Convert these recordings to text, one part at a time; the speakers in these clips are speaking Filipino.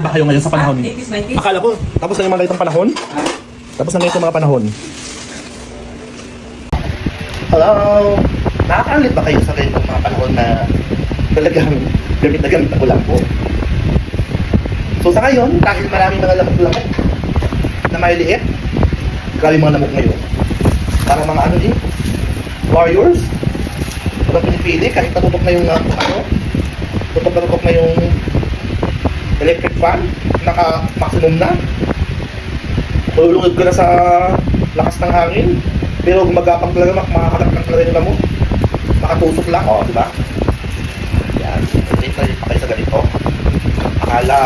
ba kayo ngayon sa panahon? 80s, 90s. Akala ko, tapos na yung mga ganitong panahon? Tapos na ganitong mga panahon. Hello! Nakakaangit ba kayo sa ganitong mga panahon na talagang gamit na gamit ako lang po? So sa ngayon, dahil maraming mga lamok-lamok na may liit, grabe mga lamok ngayon. Para mga ano din, warriors, walang pinipili kahit natutok na yung uh, ano, tutok na tutok na yung electric fan, naka-maximum na. Malulungod ka na sa lakas ng hangin. Pero gumagapang talaga, mak- makakatakang talaga mo. Makatusok lang, o, di ba? Yan. Hindi tayo pa kayo sa ganito. Akala,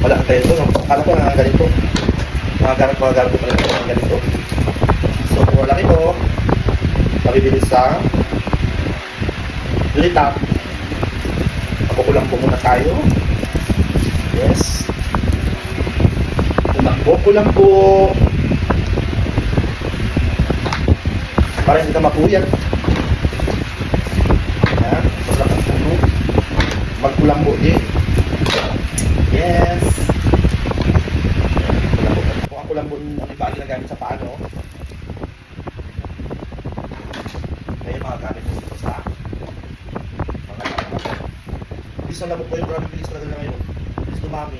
wala ka tayo no? Akala ko na ganito. Mga gamit, mga gamit ko pala mga ganito. So, kung wala ito, mabibilis sa litap. Makukulang po muna tayo. Yes. Tumakbo ko lang po. Para hindi ka mapuyat. Yan. Basta kang puno. Magkulang mo din. Yes. Kung ang kulang mo ang iba ginagamit sa paano. Ayun mga gamit mo dito sa mga gamit. Bilis na lamok ko yung grabe bilis talaga na ngayon. Bilis dumami.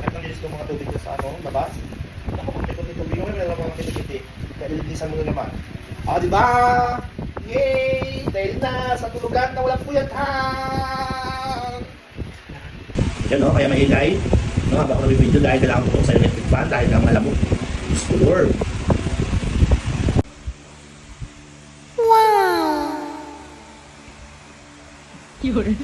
Kahit ang linis ng mga tubig sa ano, labas. Ako, pag may kunti tubig, may meron mga kitikiti. Kaya ililisan mo na naman. Ah, di ba? Yay! Dahil na sa tulugan na walang puyatan! Yan o, kaya maingay. No, habang ako nabibideo dahil kailangan ko sa electric fan dahil ang malamok. 有人